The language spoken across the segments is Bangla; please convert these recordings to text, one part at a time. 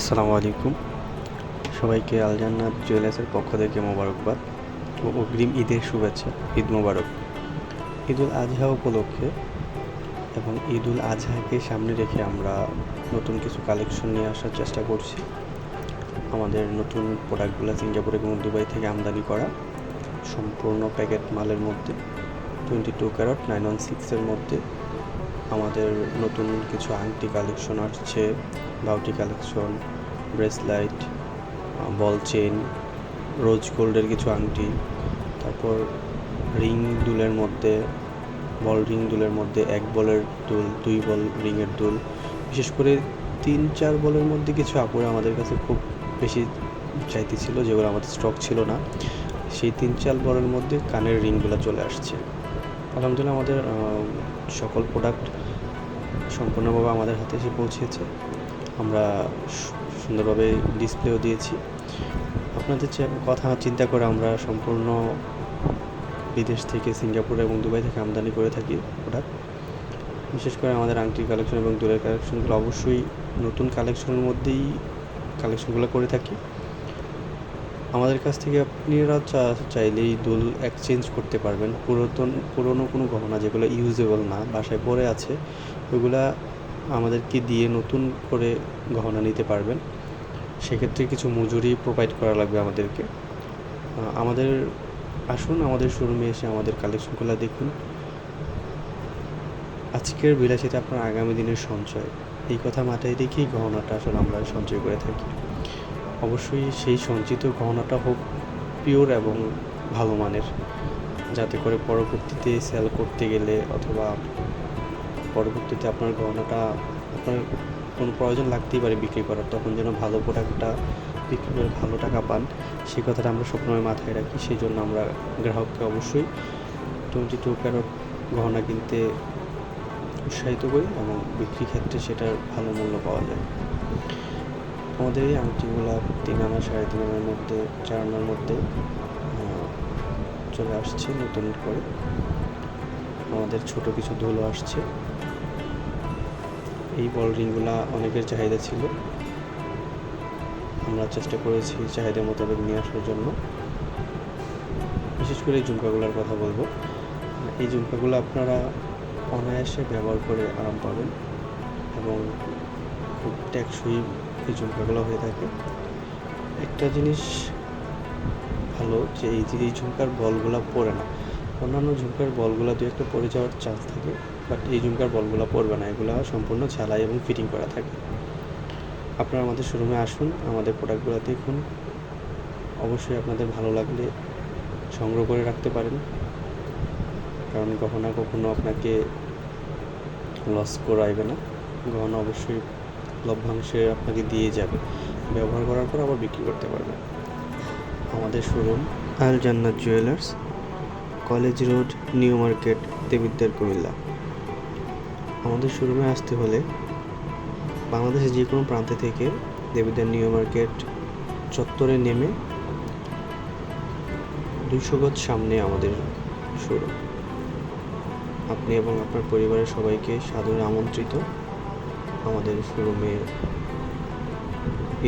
আসসালামু আলাইকুম। সবাইকে আলজান্নাত জুয়েলার্সের পক্ষ থেকে মোবারকবাদ ও অগ্রিম ঈদের শুভেচ্ছা, ঈদ মোবারক। ঈদুল আজহা উপলক্ষে এবং ঈদুল আজহাকে সামনে রেখে আমরা নতুন কিছু কালেকশন নিয়ে আসার চেষ্টা করছি। আমাদের নতুন প্রোডাক্টগুলো সিঙ্গাপুর এবং দুবাই থেকে আমদানি করা সম্পূর্ণ প্যাকেট মালের মধ্যে twenty two carat nine one সিক্সের মধ্যে। আমাদের নতুন কিছু আংটি কালেকশন আসছে বাউটি collection bracelet ball chain rose গোল্ডের কিছু আংটি, তারপর রিং দুলের মধ্যে বল রিং দুলের মধ্যে এক বলের দুল, দুই বল রিংয়ের দুল, বিশেষ করে তিন চার বলের মধ্যে কিছু আপুরা আমাদের কাছে খুব বেশি চাইতে ছিল যেগুলো আমাদের স্টক ছিল না। সেই তিন চার বলের মধ্যে কানের রিংগুলো চলে আসছে। আলহামদুলিল্লাহ আমাদের সকল প্রোডাক্ট সম্পূর্ণভাবে আমাদের হাতে এসে পৌঁছেছে। আমরা সুন্দরভাবে ডিসপ্লেও দিয়েছি। আপনাদের কথা চিন্তা করে আমরা সম্পূর্ণ বিদেশ থেকে সিঙ্গাপুর এবং দুবাই থেকে আমদানি করে থাকি প্রোডাক্ট বিশেষ করে আমাদের আংটির কালেকশন এবং দূরের কালেকশনগুলো অবশ্যই নতুন কালেকশনের মধ্যেই কালেকশনগুলো করে থাকি। আমাদের কাছ থেকে আপনারা চাইলেই দুল এক্সচেঞ্জ করতে পারবেন। পুরাতন, পুরনো কোনো গহনা যেগুলো ইউজেবল না, বাসায় পড়ে আছে, ওগুলা আমাদেরকে দিয়ে নতুন করে গহনা নিতে পারবেন। সেক্ষেত্রে কিছু মজুরি প্রোভাইড করা লাগবে আমাদেরকে। আমাদের, আসুন আমাদের শোরুমে এসে আমাদের কালেকশনগুলো দেখুন। আজকের বিলাসিতা আপনার আগামী দিনের সঞ্চয়। এই কথা মাথায় রেখেই গহনাটা আসলে আমরা সঞ্চয় করে থাকি। অবশ্যই সেই সঞ্চিত গহনাটা হোক পিওর এবং ভালো মানের। যাতে করে পরবর্তীতে সেল করতে গেলে অথবা পরবর্তীতে আপনার গহনাটা, আপনার কোনো প্রয়োজন লাগতেই পারে বিক্রি করার। তখন যেন ভালো প্রোডাক্টটা বিক্রি করে ভালো টাকা পান সেই কথাটা আমরা সবসময় মাথায় রাখি। সেই জন্য আমরা গ্রাহককে অবশ্যই টোয়েন্টি টু ক্যারট গহনা কিনতে উৎসাহিত করি এবং বিক্রি ক্ষেত্রে সেটার ভালো মূল্য পাওয়া যায়। আমাদের এই আংটিগুলো তিন আনা সাড়ে তিন আনার মধ্যে, চার আনার মধ্যে চলে আসছে নতুন করে। আমাদের ছোট কিছু ধুলো আসছে। এই বল রিংগুলা অনেকের চাহিদা ছিল। আমরা চেষ্টা করেছি চাহিদা মোতাবেক নিয়ে আসার জন্য। বিশেষ করে এই ঝুমকাগুলোর কথা বলব। এই ঝুমকাগুলো আপনারা অনায়াসে ব্যবহার করে আরাম পাবেন এবং খুব টেকসই এই ঝুমকাগুলো হয়ে থাকে। একটা জিনিস ভালো যে এই যে এই ঝুমকার বলগুলো পড়ে না। অন্যান্য ঝুমকার বলগুলো দু একটা পড়ে যাওয়ার চান্স থাকে বাট এই ঝুমকার বলগুলো পড়বে না। এগুলো সম্পূর্ণ ঝালাই এবং ফিটিং করা থাকে। আপনারা আমাদের শোরুমে আসুন, আমাদের প্রোডাক্টগুলো দেখুন। অবশ্যই আপনাদের ভালো লাগলে সংগ্রহ করে রাখতে পারেন। কারণ গহনা কখনো আপনাকে লস করাইবে না। গহনা অবশ্যই লভ্যাংশে আপনাকে দিয়ে যাবে। ব্যবহার করার পর আবার বিক্রি করতে পারবেন আমাদের showroom Al Jannat jewellers, college road, new market Debidwar Comilla. আমাদের শোরুমে আসতে হলে বাংলাদেশের যে কোনো প্রান্তে থেকে দেবিদ্যার নিউ মার্কেট চত্বরে নেমে দুইশো গজ সামনে আমাদের শোরুম। আপনি এবং আপনার পরিবারের সবাইকে সাদরে আমন্ত্রিত। আমাদের শোরুমে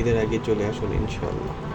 ঈদের আগে চলে আসুন ইনশাআল্লাহ।